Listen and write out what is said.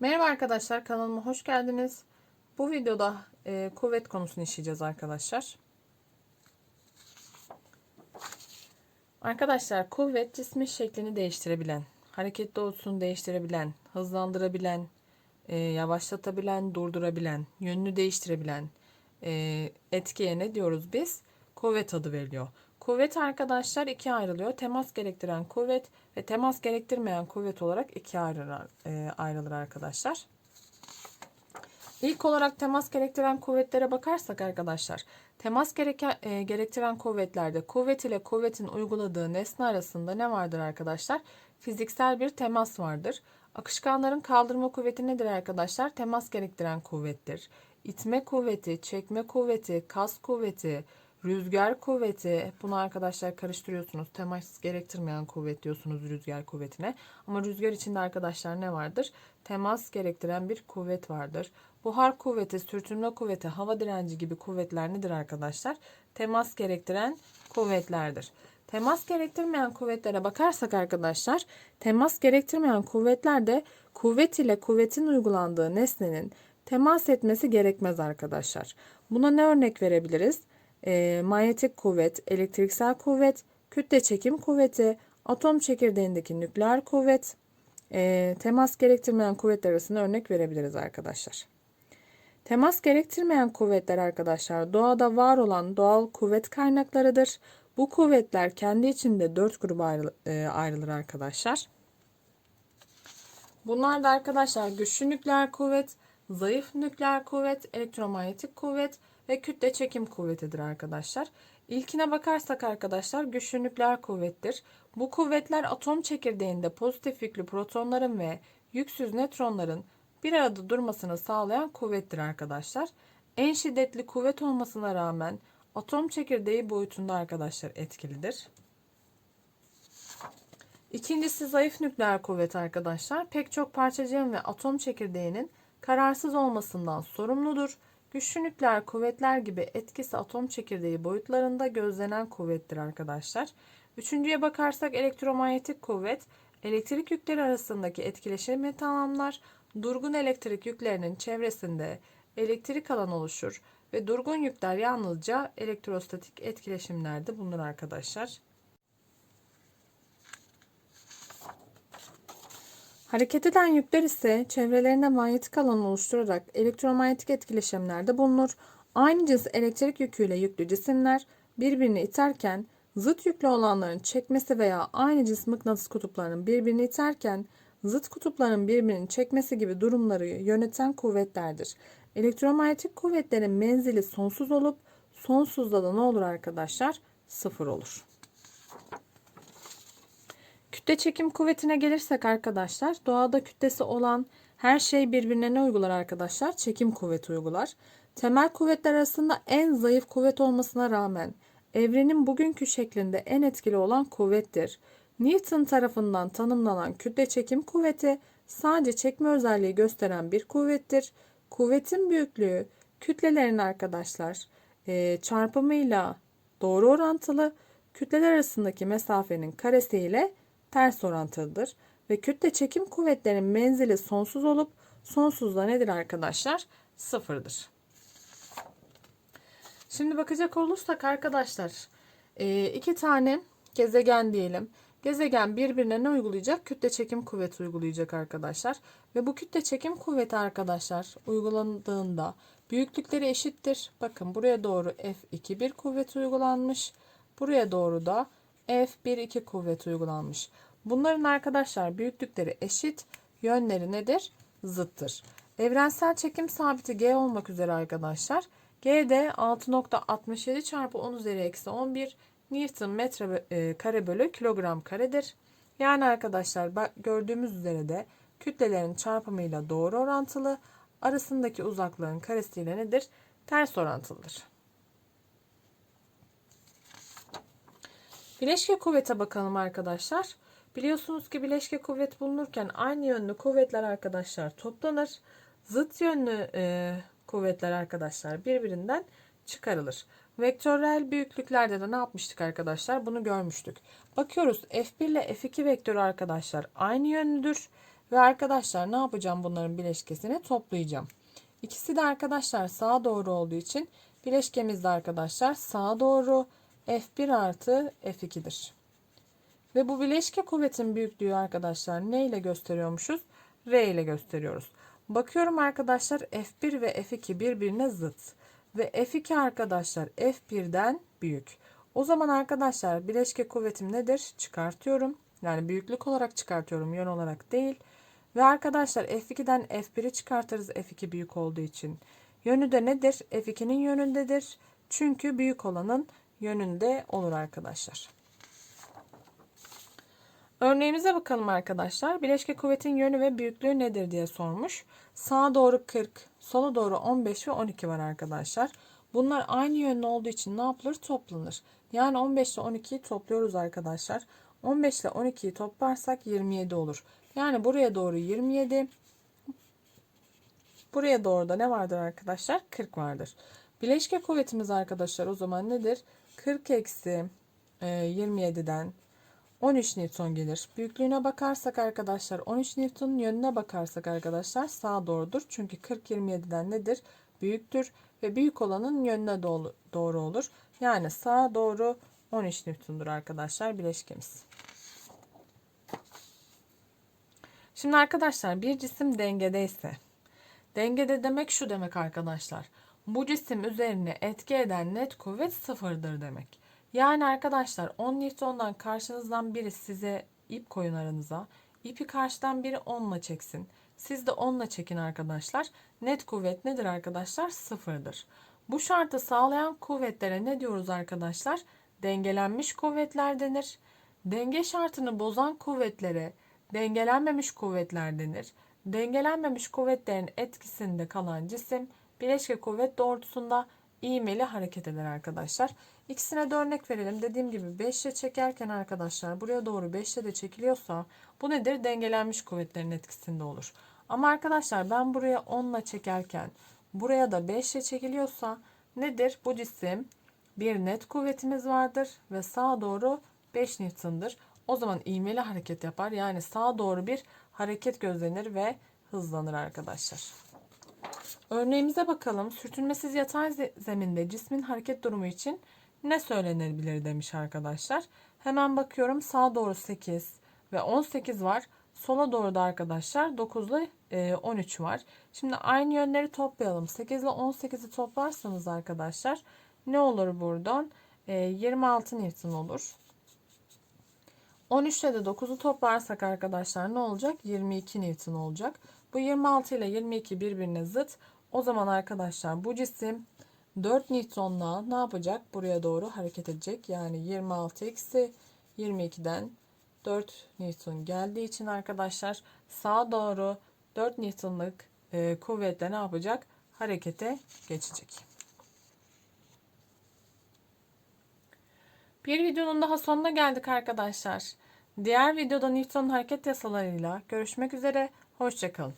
Merhaba arkadaşlar kanalıma hoş geldiniz. Bu videoda e, kuvvet konusunu işleyeceğiz arkadaşlar. Arkadaşlar kuvvet cismin şeklini değiştirebilen, hareket doğrultusunu değiştirebilen, hızlandırabilen, e, yavaşlatabilen, durdurabilen, yönünü değiştirebilen e, etkiye ne diyoruz biz? Kuvvet adı veriliyor. Kuvvet arkadaşlar ikiye ayrılıyor. Temas gerektiren kuvvet ve temas gerektirmeyen kuvvet olarak ikiye ayrılır, e, ayrılır arkadaşlar. İlk olarak temas gerektiren kuvvetlere bakarsak arkadaşlar, temas gereken, e, gerektiren kuvvetlerde kuvvet ile kuvvetin uyguladığı nesne arasında ne vardır arkadaşlar? Fiziksel bir temas vardır. Akışkanların kaldırma kuvveti nedir arkadaşlar? Temas gerektiren kuvvettir. İtme kuvveti, çekme kuvveti, kas kuvveti, rüzgar kuvveti. Bunu arkadaşlar karıştırıyorsunuz. Temas gerektirmeyen kuvvet diyorsunuz rüzgar kuvvetine. Ama rüzgar içinde arkadaşlar ne vardır? Temas gerektiren bir kuvvet vardır. Buhar kuvveti, sürtünme kuvveti, hava direnci gibi kuvvetler nedir arkadaşlar? Temas gerektiren kuvvetlerdir. Temas gerektirmeyen kuvvetlere bakarsak arkadaşlar, temas gerektirmeyen kuvvetlerde kuvvet ile kuvvetin uygulandığı nesnenin temas etmesi gerekmez arkadaşlar. Buna ne örnek verebiliriz? E, manyetik kuvvet, elektriksel kuvvet, kütle çekim kuvveti, atom çekirdeğindeki nükleer kuvvet, e, temas gerektirmeyen kuvvetler arasında örnek verebiliriz arkadaşlar. Temas gerektirmeyen kuvvetler arkadaşlar doğada var olan doğal kuvvet kaynaklarıdır. Bu kuvvetler kendi içinde dört gruba ayrı- e, ayrılır arkadaşlar. Bunlar da arkadaşlar güçlü nükleer kuvvet, zayıf nükleer kuvvet, elektromanyetik kuvvet ve kütle çekim kuvvetidir arkadaşlar. İlkine bakarsak arkadaşlar güçlü nükleer kuvvettir. Bu kuvvetler atom çekirdeğinde pozitif yüklü protonların ve yüksüz nötronların bir arada durmasını sağlayan kuvvettir arkadaşlar. En şiddetli kuvvet olmasına rağmen atom çekirdeği boyutunda arkadaşlar etkilidir. İkincisi zayıf nükleer kuvvet arkadaşlar. Pek çok parçacığın ve atom çekirdeğinin kararsız olmasından sorumludur. Güçlü nükleer kuvvetler gibi etkisi atom çekirdeği boyutlarında gözlenen kuvvettir arkadaşlar. Üçüncüye bakarsak elektromanyetik kuvvet, elektrik yükleri arasındaki etkileşimi tamamlar. Durgun elektrik yüklerinin çevresinde elektrik alan oluşur ve durgun yükler yalnızca elektrostatik etkileşimlerde bulunur arkadaşlar. Hareket eden yükler ise çevrelerinde manyetik alan oluşturarak elektromanyetik etkileşimlerde bulunur. Aynı cins elektrik yüküyle yüklü cisimler birbirini iterken zıt yüklü olanların çekmesi veya aynı cins mıknatıs kutuplarının birbirini iterken zıt kutupların birbirini çekmesi gibi durumları yöneten kuvvetlerdir. Elektromanyetik kuvvetlerin menzili sonsuz olup sonsuzda da ne olur arkadaşlar? Sıfır olur. Kütle çekim kuvvetine gelirsek arkadaşlar doğada kütlesi olan her şey birbirine ne uygular arkadaşlar? Çekim kuvveti uygular. Temel kuvvetler arasında en zayıf kuvvet olmasına rağmen evrenin bugünkü şeklinde en etkili olan kuvvettir. Newton tarafından tanımlanan kütle çekim kuvveti sadece çekme özelliği gösteren bir kuvvettir. Kuvvetin büyüklüğü kütlelerin arkadaşlar e, çarpımıyla doğru orantılı kütleler arasındaki mesafenin karesi ile ters orantılıdır ve kütle çekim kuvvetlerinin menzili sonsuz olup sonsuzda nedir arkadaşlar? Sıfırdır. Şimdi bakacak olursak arkadaşlar e, iki tane gezegen diyelim. Gezegen birbirine ne uygulayacak? Kütle çekim kuvveti uygulayacak arkadaşlar. Ve bu kütle çekim kuvveti arkadaşlar uygulandığında büyüklükleri eşittir. Bakın buraya doğru F2 bir kuvveti uygulanmış. Buraya doğru da F1-2 kuvveti uygulanmış. Bunların arkadaşlar büyüklükleri eşit, yönleri nedir? Zıttır. Evrensel çekim sabiti G olmak üzere arkadaşlar. G de 6.67 çarpı 10 üzeri eksi 11 Newton metre e, kare bölü kilogram karedir. Yani arkadaşlar gördüğümüz üzere de kütlelerin çarpımıyla doğru orantılı, arasındaki uzaklığın karesiyle nedir? Ters orantılıdır. Bileşke kuvvete bakalım arkadaşlar. Biliyorsunuz ki bileşke kuvvet bulunurken aynı yönlü kuvvetler arkadaşlar toplanır. Zıt yönlü e, kuvvetler arkadaşlar birbirinden çıkarılır. Vektörel büyüklüklerde de ne yapmıştık arkadaşlar? Bunu görmüştük. Bakıyoruz F1 ile F2 vektörü arkadaşlar aynı yönlüdür. Ve arkadaşlar ne yapacağım bunların bileşkesini toplayacağım. İkisi de arkadaşlar sağa doğru olduğu için bileşkemiz de arkadaşlar sağa doğru F1 artı F2'dir. Ve bu bileşke kuvvetin büyüklüğü arkadaşlar ne ile gösteriyormuşuz? R ile gösteriyoruz. Bakıyorum arkadaşlar F1 ve F2 birbirine zıt. Ve F2 arkadaşlar F1'den büyük. O zaman arkadaşlar bileşke kuvvetim nedir? Çıkartıyorum. Yani büyüklük olarak çıkartıyorum yön olarak değil. Ve arkadaşlar F2'den F1'i çıkartırız F2 büyük olduğu için. Yönü de nedir? F2'nin yönündedir. Çünkü büyük olanın yönünde olur arkadaşlar. Örneğimize bakalım arkadaşlar. Bileşke kuvvetin yönü ve büyüklüğü nedir diye sormuş. Sağa doğru 40, sola doğru 15 ve 12 var arkadaşlar. Bunlar aynı yönlü olduğu için ne yapılır? Toplanır. Yani 15 ile 12'yi topluyoruz arkadaşlar. 15 ile 12'yi toplarsak 27 olur. Yani buraya doğru 27. Buraya doğru da ne vardır arkadaşlar? 40 vardır. Bileşke kuvvetimiz arkadaşlar o zaman nedir? 40 eksi e, 27'den 13 Newton gelir. Büyüklüğüne bakarsak arkadaşlar 13 Newton yönüne bakarsak arkadaşlar sağa doğrudur. Çünkü 40 27'den nedir? Büyüktür ve büyük olanın yönüne doğru olur. Yani sağa doğru 13 Newton'dur arkadaşlar bileşkemiz. Şimdi arkadaşlar bir cisim dengedeyse dengede demek şu demek arkadaşlar. Bu cisim üzerine etki eden net kuvvet sıfırdır demek. Yani arkadaşlar 10 Newton'dan karşınızdan biri size ip koyun aranıza. İpi karşıdan biri 10 ile çeksin. Siz de 10 ile çekin arkadaşlar. Net kuvvet nedir arkadaşlar? Sıfırdır. Bu şartı sağlayan kuvvetlere ne diyoruz arkadaşlar? Dengelenmiş kuvvetler denir. Denge şartını bozan kuvvetlere dengelenmemiş kuvvetler denir. Dengelenmemiş kuvvetlerin etkisinde kalan cisim bileşke kuvvet doğrultusunda ivmeli hareket eder arkadaşlar. İkisine de örnek verelim. Dediğim gibi 5 ile çekerken arkadaşlar buraya doğru 5 ile de çekiliyorsa bu nedir? Dengelenmiş kuvvetlerin etkisinde olur. Ama arkadaşlar ben buraya 10 ile çekerken buraya da 5 ile çekiliyorsa nedir? Bu cisim bir net kuvvetimiz vardır ve sağa doğru 5 Newton'dır. O zaman ivmeli hareket yapar. Yani sağa doğru bir hareket gözlenir ve hızlanır arkadaşlar. Örneğimize bakalım. Sürtünmesiz yatay zeminde cismin hareket durumu için ne söylenebilir demiş arkadaşlar. Hemen bakıyorum sağa doğru 8 ve 18 var. Sola doğru da arkadaşlar 9 ile 13 var. Şimdi aynı yönleri toplayalım. 8 ile 18'i toplarsanız arkadaşlar ne olur buradan? 26 e, Newton olur. 13 ile de 9'u toplarsak arkadaşlar ne olacak? 22 Newton olacak. Bu 26 ile 22 birbirine zıt. O zaman arkadaşlar bu cisim 4 Newton'la ne yapacak? Buraya doğru hareket edecek. Yani 26 eksi 22'den 4 Newton geldiği için arkadaşlar sağa doğru 4 Newton'lık e, kuvvetle ne yapacak? Harekete geçecek. Bir videonun daha sonuna geldik arkadaşlar. Diğer videoda Newton hareket yasalarıyla görüşmek üzere. Hoşçakalın.